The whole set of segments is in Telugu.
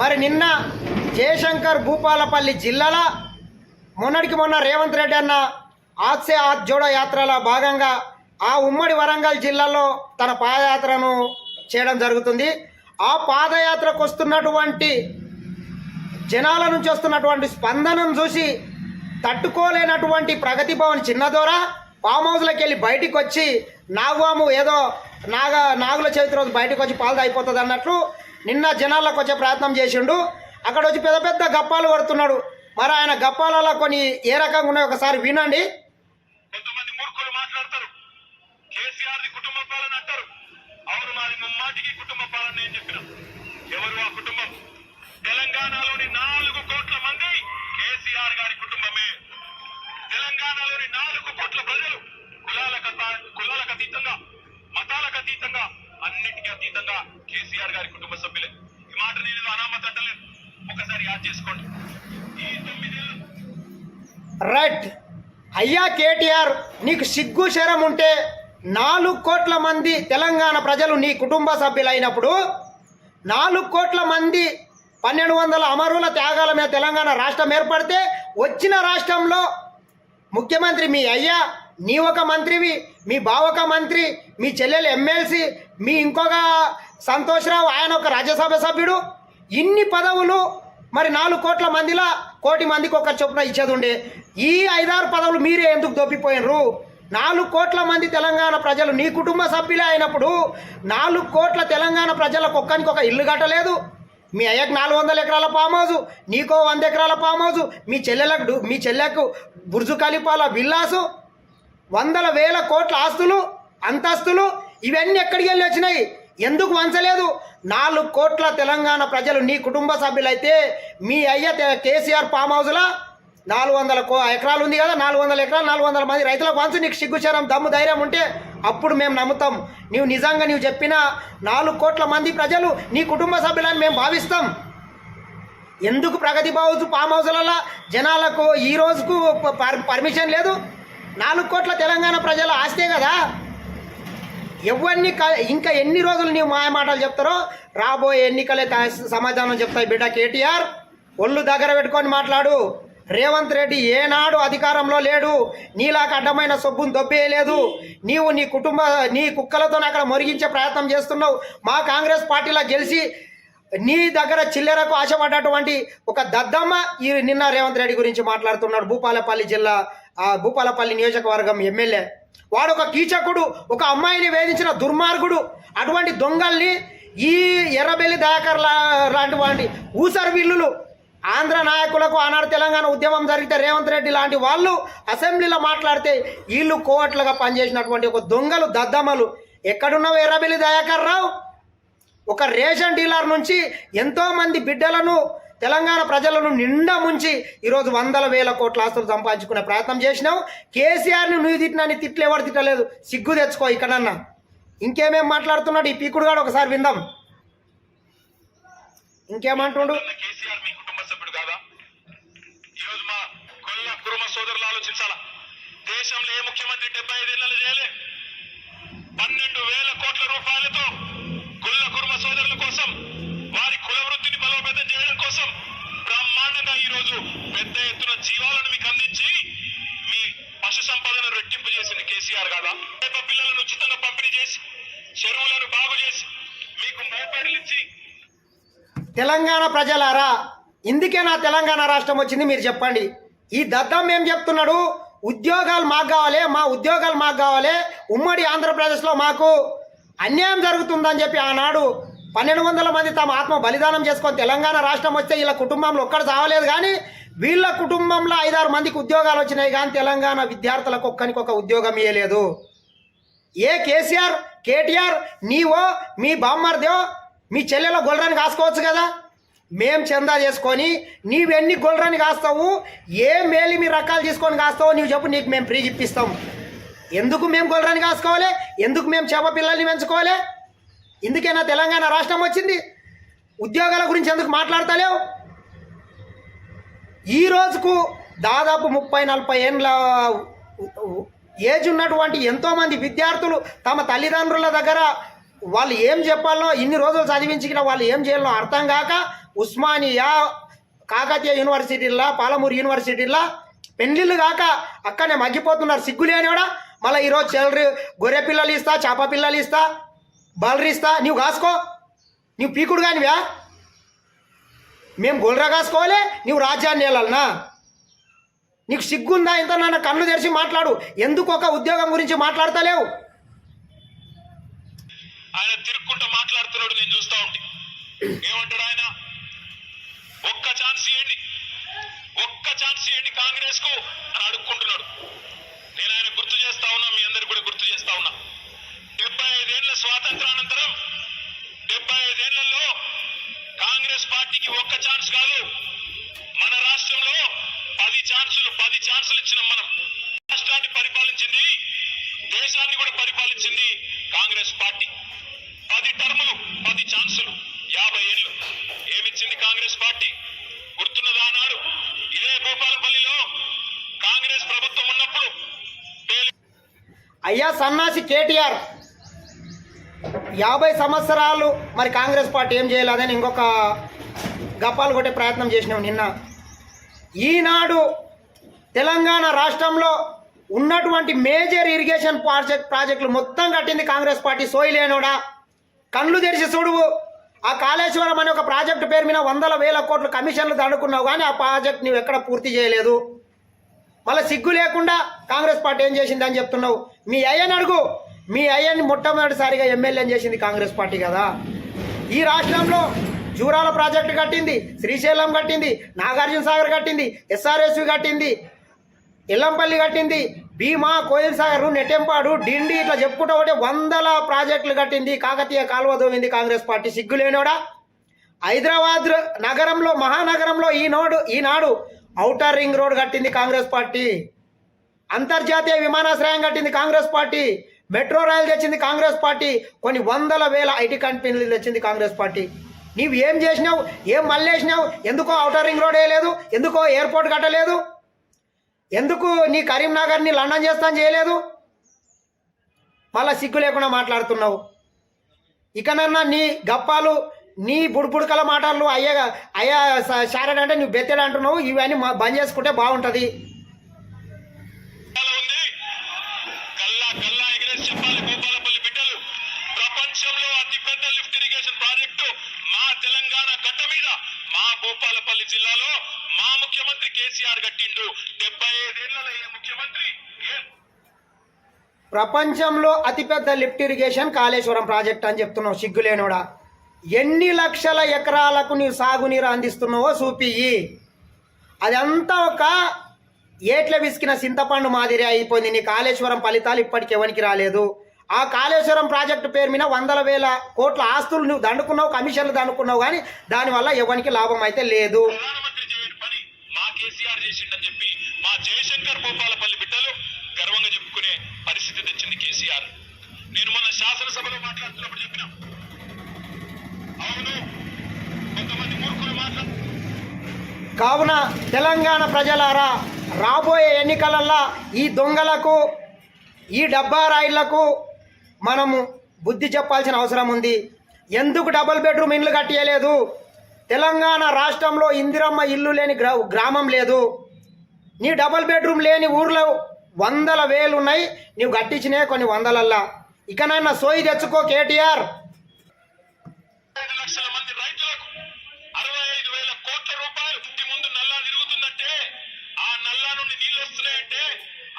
మరి నిన్న జయశంకర్ భూపాలపల్లి జిల్లాల మొన్నటికి మొన్న రేవంత్ రెడ్డి అన్న ఆత్సే ఆత్ జోడో యాత్రలో భాగంగా ఆ ఉమ్మడి వరంగల్ జిల్లాలో తన పాదయాత్రను చేయడం జరుగుతుంది. ఆ పాదయాత్రకు వస్తున్నటువంటి జనాల నుంచి వస్తున్నటువంటి స్పందనను చూసి తట్టుకోలేనటువంటి ప్రగతి భవన్ చిన్నదోర ఫామ్ హౌస్లోకి వెళ్ళి బయటికి వచ్చి నాగువాము ఏదో నాగ నాగుల చవితి రోజు బయటకు వచ్చి పాలు అయిపోతుంది అన్నట్లు నిన్న జనాలకు వచ్చే ప్రయత్నం చేసిండు. అక్కడ వచ్చి పెద్ద పెద్ద గప్పాలు కొడుతున్నాడు. మరి ఆయన గప్పాలలో కొన్ని ఏ రకంగా ఉన్నాయో ఒకసారి వినండి. కొంతమంది మూర్ఖులు మాట్లాడతారు. కేసీఆర్ కుటుంబ పాలన అంటారు. అవును మాది ముమ్మాటికి కుటుంబ పాలన నేను చెప్పిన. ఎవరు ఆ కుటుంబం? తెలంగాణలోని నాలుగు కోట్ల మంది కేసీఆర్ గారి కుటుంబమే. తెలంగాణలోని నాలుగు కోట్ల ప్రజలు కులాలకు కులాలకు అతీతంగా మతాలకు అతీతంగా అన్నిటికీ అతీతంగా కేసీఆర్ గారి కుటుంబ సభ్యులే. ఈ మాట నేను అనామత అంటలేదు. ఒకసారి యాద్ చేసుకోండి. ఈ తొమ్మిది రైట్. అయ్యా కేటీఆర్ నీకు సిగ్గు శరం ఉంటే నాలుగు కోట్ల మంది తెలంగాణ ప్రజలు నీ కుటుంబ సభ్యులైనప్పుడు నాలుగు కోట్ల మంది పన్నెండు వందల అమరుల త్యాగాల మీద తెలంగాణ రాష్ట్రం ఏర్పడితే వచ్చిన రాష్ట్రంలో ముఖ్యమంత్రి మీ అయ్యా నీ ఒక మంత్రివి మీ బావ ఒక మంత్రి మీ చెల్లెలు ఎమ్మెల్సీ మీ ఇంకొక సంతోష్రావు ఆయన ఒక రాజ్యసభ సభ్యుడు. ఇన్ని పదవులు మరి నాలుగు కోట్ల మందిలా కోటి మందికి ఒక చొప్పున ఇచ్చేది ఉండే ఈ ఐదారు పదవులు మీరే ఎందుకు దొప్పిపోయినరు నాలుగు కోట్ల మంది తెలంగాణ ప్రజలు నీ కుటుంబ సభ్యులే అయినప్పుడు నాలుగు కోట్ల తెలంగాణ ప్రజలకు ఒక్కనికి ఒక ఇల్లు కట్టలేదు. మీ అయ్యకు నాలుగు వందల ఎకరాల ఫామ్ హౌస్ నీకో వంద ఎకరాల ఫామ్ హౌస్ మీ చెల్లెలకు మీ చెల్లెకు బుర్జు కలిపాల విల్లాసు వందల వేల కోట్ల ఆస్తులు అంతస్తులు ఇవన్నీ ఎక్కడికి వెళ్ళి వచ్చినాయి? ఎందుకు వంచలేదు? నాలుగు కోట్ల తెలంగాణ ప్రజలు నీ కుటుంబ సభ్యులైతే మీ అయ్య కేసీఆర్ ఫామ్ హౌస్లో నాలుగు వందల ఎకరాలు ఉంది కదా నాలుగు వందల ఎకరాలు నాలుగు వందల మంది రైతులకు వంచు నీకు సిగ్గుచరం దమ్ము ధైర్యం ఉంటే అప్పుడు మేము నమ్ముతాం. నీవు నిజంగా నీవు చెప్పిన నాలుగు కోట్ల మంది ప్రజలు నీ కుటుంబ సభ్యులని మేము భావిస్తాం. ఎందుకు ప్రగతి భావుజు ఫామ్ హౌస్లలో జనాలకు ఈ రోజుకు ప- పర్- పర్మిషన్ లేదు? నాలుగు కోట్ల తెలంగాణ ప్రజల ఆస్తే కదా? ఎవరిని క- ఇంకా ఎన్ని రోజులు నీవు మాయ మాటలు చెప్తారో రాబోయే ఎన్నికలే తా- సమాధానం చెప్తాయి బిడ్డ కేటీఆర్. ఒళ్ళు దగ్గర పెట్టుకొని మాట్లాడు. రేవంత్ రెడ్డి ఏనాడు అధికారంలో లేడు. నీలాక అడ్డమైన సొబ్బును దొబ్బేయలేదు. నీవు నీ కుటుంబ నీ కుక్కలతో అక్కడ మొరిగించే ప్రయత్నం చేస్తున్నావు. మా కాంగ్రెస్ పార్టీలో గెలిచి నీ దగ్గర చిల్లరకు ఆశపడ్డటువంటి ఒక దద్దమ్మ ఈ నిన్న రేవంత్ రెడ్డి గురించి మాట్లాడుతున్నాడు. భూపాలపల్లి జిల్లా భూపాలపల్లి నియోజకవర్గం ఎమ్మెల్యే. వాడు ఒక కీచకుడు ఒక అమ్మాయిని వేధించిన దుర్మార్గుడు. అటువంటి దొంగల్ని ఈ ఎర్రబెల్లి దయాకర్ లాంటి వాటి ఊసరు విల్లులు ఆంధ్ర నాయకులకు ఆనాడు తెలంగాణ ఉద్యమం జరిగితే రేవంత్ రెడ్డి లాంటి వాళ్ళు అసెంబ్లీలో మాట్లాడితే వీళ్ళు కోవట్లుగా పనిచేసినటువంటి ఒక దొంగలు దద్దమ్మలు. ఎక్కడున్నావు ఎర్రబెల్లి దయాకర్ రావు? ఒక రేషన్ డీలర్ నుంచి ఎంతోమంది బిడ్డలను తెలంగాణ ప్రజలను నిండా ముంచి ఈరోజు వందల వేల కోట్ల ఆస్తులు సంపాదించుకునే ప్రయత్నం చేసినావు. కేసీఆర్ని నువ్వు తిట్టినని తిట్లేవాడు తిట్టలేదు. సిగ్గు తెచ్చుకో ఇక్కడన్నా ఇంకేమేం మాట్లాడుతున్నాడు ఈ పీకుడు గాడు ఒకసారి విందాం. ఇంకేమంటుండు? సోదరులు ఆలోచించాలా? దేశంలో ఏ ముఖ్యమంత్రి డెబ్బై ఐదేళ్ళలో చేయలే? పన్నెండు వేల కోట్ల రూపాయలతో గుల్ల కుర్మ సోదరుల కోసం కోసం బ్రహ్మాండంగా ఈరోజు పెద్ద ఎత్తున జీవాలను మీకు అందించి మీ పశు సంపదను రెట్టింపు చేసింది కేసీఆర్ కదా పిల్లలను ఉచితంగా పంపిణీ చేసి చెరువులను బాగు చేసి మీకు మోపెడలు ఇచ్చి. తెలంగాణ ప్రజలారా ఇందుకే నా తెలంగాణ రాష్ట్రం వచ్చింది మీరు చెప్పండి. ఈ దద్దం ఏం చెప్తున్నాడు? ఉద్యోగాలు మాకు కావాలి మా ఉద్యోగాలు మాకు కావాలి ఉమ్మడి ఆంధ్రప్రదేశ్లో మాకు అన్యాయం జరుగుతుందని చెప్పి ఆనాడు పన్నెండు వందల మంది తమ ఆత్మ బలిదానం చేసుకొని తెలంగాణ రాష్ట్రం వస్తే వీళ్ళ కుటుంబంలో ఒక్కడ చావలేదు కానీ వీళ్ళ కుటుంబంలో ఐదారు మందికి ఉద్యోగాలు వచ్చినాయి కానీ తెలంగాణ విద్యార్థులకు ఒక్కనికి ఒక ఉద్యోగం ఇవ్వలేదు ఏ కేసీఆర్ కేటీఆర్ నీవో మీ బామ్మర్దేవో మీ చెల్లెలో గొల్లరాని కాసుకోవచ్చు కదా? మేం చందా చేసుకొని నీవెన్ని గొల్లరాని కాస్తావు ఏ మేలి మీ రకాలు తీసుకొని కాస్తావు నీవు చెప్పు నీకు మేము ఫ్రీ ఇప్పిస్తాం. ఎందుకు మేము గొల్లరాని కాసుకోవాలి? ఎందుకు మేము చేప పిల్లల్ని పెంచుకోవాలి? ఎందుకైనా తెలంగాణ రాష్ట్రం వచ్చింది? ఉద్యోగాల గురించి ఎందుకు మాట్లాడతలేవు? ఈ రోజుకు దాదాపు ముప్పై నలభై ఏండ్ల ఏజ్ ఉన్నటువంటి ఎంతోమంది విద్యార్థులు తమ తల్లిదండ్రుల దగ్గర వాళ్ళు ఏం చెప్పాలో ఇన్ని రోజులు చదివించిన వాళ్ళు ఏం చేయాలో అర్థం కాక ఉస్మానియా కాకతీయ యూనివర్సిటీలా పాలమూరు యూనివర్సిటీలా పెళ్ళిళ్ళు కాక అక్కడనే మగ్గిపోతున్నారు. సిగ్గులేని కూడా మళ్ళీ ఈరోజు చెల్లరి గొర్రె పిల్లలు ఇస్తా చేప పిల్లలు ఇస్తా? బాలరీస్తా? నువ్వు కాసుకో. నువ్వు పీకుడు కానివా? మేము గొల్రా కాసుకోవాలి నువ్వు రాజ్యాన్ని వెళ్ళాలనా నీకు సిగ్గుందా? ఇంత నాన్న కళ్ళు తెరిచి మాట్లాడు. ఎందుకు ఒక ఉద్యోగం గురించి మాట్లాడతలేవు? ఆయన తిరుక్కుంటూ మాట్లాడుతున్నాడు నేను చూస్తా ఉంటే. ఏమంటాడు ఆయన? ఒక్క ఛాన్స్ ఇవ్వండి ఒక్క ఛాన్స్ ఇవ్వండి కాంగ్రెస్కు అని అడుక్కుంటున్నాడు. నేను ఆయన గుర్తు చేస్తా ఉన్నా మీ అందరికి కూడా గుర్తు చేస్తా ఉన్నా. డెబ్బై ఐదేళ్ళ స్వాతంత్రానంతరం డెబ్బై ఐదేళ్ళలో కాంగ్రెస్ పార్టీకి ఒక్క ఛాన్స్ కాదు మన రాష్ట్రంలో పది ఛాన్సులు పది ఛాన్సులు ఇచ్చినాం మనం రాష్ట్రాన్ని పరిపాలించింది దేశాన్ని కూడా పరిపాలించింది కాంగ్రెస్ పార్టీ. పది టర్ములు పది ఛాన్సులు యాభై ఏళ్ళు. ఏమిచ్చింది కాంగ్రెస్ పార్టీ? గుర్తున్నదా నాడు? ఇదే భూపాలపల్లిలో కాంగ్రెస్ ప్రభుత్వం ఉన్నప్పుడు అయ్యా సన్నాసి కేటీఆర్ యాభై సంవత్సరాలు మరి కాంగ్రెస్ పార్టీ ఏం చేయలేదని ఇంకొక గప్పాలు కొట్టే ప్రయత్నం చేసినాం నిన్న. ఈనాడు తెలంగాణ రాష్ట్రంలో ఉన్నటువంటి మేజర్ ఇరిగేషన్ ప్రాజెక్ట్ ప్రాజెక్టులు మొత్తం కట్టింది కాంగ్రెస్ పార్టీ సోయిలేనోడా కళ్ళు తెరిచి చూడువు ఆ కాళేశ్వరం అనే ఒక ప్రాజెక్టు పేరు మీద వందల వేల కోట్లు కమిషన్లు దండుకున్నావు కానీ ఆ ప్రాజెక్ట్ నువ్వు ఎక్కడ పూర్తి చేయలేదు. మళ్ళీ సిగ్గు లేకుండా కాంగ్రెస్ పార్టీ ఏం చేసిందని చెప్తున్నావు. మీ అయ్యని అడుగు. మీ అయ్యని మొట్టమొదటిసారిగా ఎమ్మెల్యేని చేసింది కాంగ్రెస్ పార్టీ కదా. ఈ రాష్ట్రంలో జూరాల ప్రాజెక్టు కట్టింది శ్రీశైలం కట్టింది నాగార్జున సాగర్ కట్టింది ఎస్ఆర్ఎస్వి కట్టింది ఎల్లంపల్లి కట్టింది భీమా కోయిల్ సాగర్ నెటెంపాడు డిండి ఇట్లా చెప్పుకుంటూ ఒకటే వందల ప్రాజెక్టులు కట్టింది కాకతీయ కాలువ దోమింది కాంగ్రెస్ పార్టీ సిగ్గులేనోడా హైదరాబాద్ నగరంలో మహానగరంలో ఈనాడు ఈనాడు ఔటర్ రింగ్ రోడ్ కట్టింది కాంగ్రెస్ పార్టీ. అంతర్జాతీయ విమానాశ్రయం కట్టింది కాంగ్రెస్ పార్టీ. మెట్రో రైలు తెచ్చింది కాంగ్రెస్ పార్టీ. కొన్ని వందల వేల ఐటీ కంపెనీలు తెచ్చింది కాంగ్రెస్ పార్టీ. నీవు ఏం చేసినావు? ఏం మళ్ళేసినావు? ఎందుకో ఔటర్ రింగ్ రోడ్ వేయలేదు? ఎందుకో ఎయిర్పోర్ట్ కట్టలేదు? ఎందుకు నీ కరీంనగర్ని లండన్ చేస్తాను చేయలేదు? మళ్ళా సిగ్గు లేకుండా మాట్లాడుతున్నావు. ఇకనన్నా నీ గప్పాలు నీ బుడుపుడుకల మాటలు అయ్యా అయ్యా షారెడ్ అంటే నువ్వు బెత్తెడు అంటున్నావు ఇవన్నీ బంద్ చేసుకుంటే బాగుంటుంది. లిఫ్ట్ ఇరిగేషన్ ప్రాజెక్టు మా తెలంగాణ గడ్డ మీద మా భూపాలపల్లి జిల్లాలో మా ముఖ్యమంత్రి కేసీఆర్ కట్టిండు. డెబ్బై ఐదేళ్ళలో ఏ ముఖ్యమంత్రి ప్రపంచంలో అతిపెద్ద లిఫ్ట్ ఇరిగేషన్ కాళేశ్వరం ప్రాజెక్ట్ అని చెప్తున్నావు సిగ్గులేనోడా. ఎన్ని లక్షల ఎకరాలకు నీ సాగునీరు అందిస్తున్నావో చూపియి అదంతా ఒక ఏట్ల విసికిన చింతపండు మాదిరి అయిపోయింది. నీ కాళేశ్వరం ఫలితాలు ఇప్పటికి ఎవరికి రాలేదు. ఆ కాళేశ్వరం ప్రాజెక్టు పేరు మీద వందల వేల కోట్ల ఆస్తులు నువ్వు దండుకున్నావు కమిషన్లు దండుకున్నావు కానీ దానివల్ల ఎవరికి లాభం అయితే లేదు. ప్రధానమంత్రి చేయని పని మా కేసీఆర్ చేసిండని చెప్పి మా జయశంకర్ భూపాలపల్లి బిడ్డలు గర్వంగా చెప్పుకునే పరిస్థితి తెచ్చింది కేసీఆర్. నేను మొన్న శాసనసభలో మాట్లాడుతున్నప్పుడు చెప్పిన. అవును కొంతమంది మూర్ఖులు మాట్లాడు కావున తెలంగాణ ప్రజలారా రాబోయే ఎన్నికలల్లో ఈ దొంగలకు ఈ డబ్బా రాయిళ్ళకు మనము బుద్ధి చెప్పాల్సిన అవసరం ఉంది. ఎందుకు డబుల్ బెడ్రూమ్ ఇండ్లు కట్టేయలేదు? తెలంగాణ రాష్ట్రంలో ఇందిరమ్మ ఇల్లు లేని గ్రా గ్రామం లేదు. నీ డబుల్ బెడ్రూమ్ లేని ఊర్లో వందల వేలు ఉన్నాయి నీవు కట్టించినే కొన్ని వందలల్లా. ఇకనైనా సోయి తెచ్చుకో కేటీఆర్ ఐదు లక్షల మంది రైతులకు అరవై ఐదు వేల కోట్ల రూపాయలు ఇంటి ముందు నల్లా తిరుగుతుందంటే ఆ నల్లా నుండి నీళ్ళు వస్తున్నాయంటే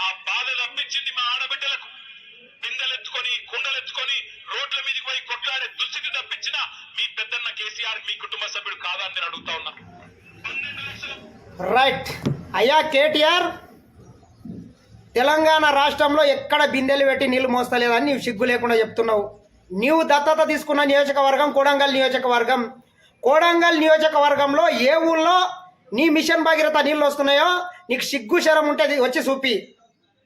ఆ బాధ తప్పించింది మా ఆడబిడ్డలకు బిందెలెత్తుకొని కుండలెత్తుకొని రోడ్ల మీదకి పోయి కొట్లాడే దుస్థితి తప్పించిన మీ పెద్దన్న కేసీఆర్ మీ కుటుంబ సభ్యుడు కాదా అని నేను అడుగుతా ఉన్నా పన్నెండు లక్షల రైట్ అయ్యా కేటీఆర్ తెలంగాణ రాష్ట్రంలో ఎక్కడ బిందెలు పెట్టి నీళ్ళు మోస్తలేదని నీవు సిగ్గు లేకుండా చెప్తున్నావు. నీవు దత్తత తీసుకున్న నియోజకవర్గం కోడంగల్ నియోజకవర్గం. కోడంగల్ నియోజకవర్గంలో ఏ ఊళ్ళో నీ మిషన్ భాగీరథ నీళ్ళు వస్తున్నాయో నీకు సిగ్గు శరం ఉంటే వచ్చి చూపి.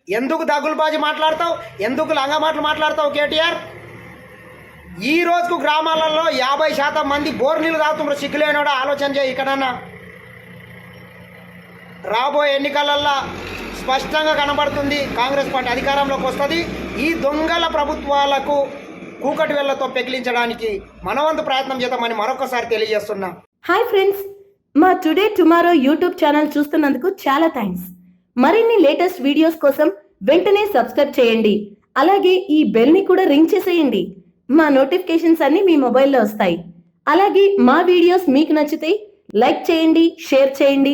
ఎందుకు దగ్గులబాజీ మాట్లాడతావు? ఎందుకు లంగా మాటలు మాట్లాడతావు కేటీఆర్? ఈ రోజుకు గ్రామాలలో యాభై శాతం మంది బోర్ నీళ్ళు తాగుతున్నారు సిగ్గులేనోడా? ఆలోచన చేయి ఇక్కడన్నా. రాబోయే ఎన్నికలల్లో స్పష్టంగా కనబడుతుంది. కాంగ్రెస్ పార్టీ అధికారంలోకి వస్తుంది. ఈ దొంగల ప్రభుత్వాలకు కూకటి వేళ్ళతో పెకిలించడానికి మనవంతు ప్రయత్నం చేద్దామని మరొకసారి తెలియజేస్తున్నా. హాయ్ ఫ్రెండ్స్ మా టుడే టుమారో యూట్యూబ్ ఛానల్ చూస్తున్నందుకు చాలా థ్యాంక్స్ మరిన్ని లేటెస్ట్ వీడియోస్ కోసం వెంటనే సబ్స్క్రైబ్ చేయండి. అలాగే ఈ బెల్ని కూడా రింగ్ చేసేయండి. మా నోటిఫికేషన్స్ అన్ని మీ మొబైల్లో వస్తాయి. అలాగే మా వీడియోస్ మీకు నచ్చితే లైక్ చేయండి షేర్ చేయండి.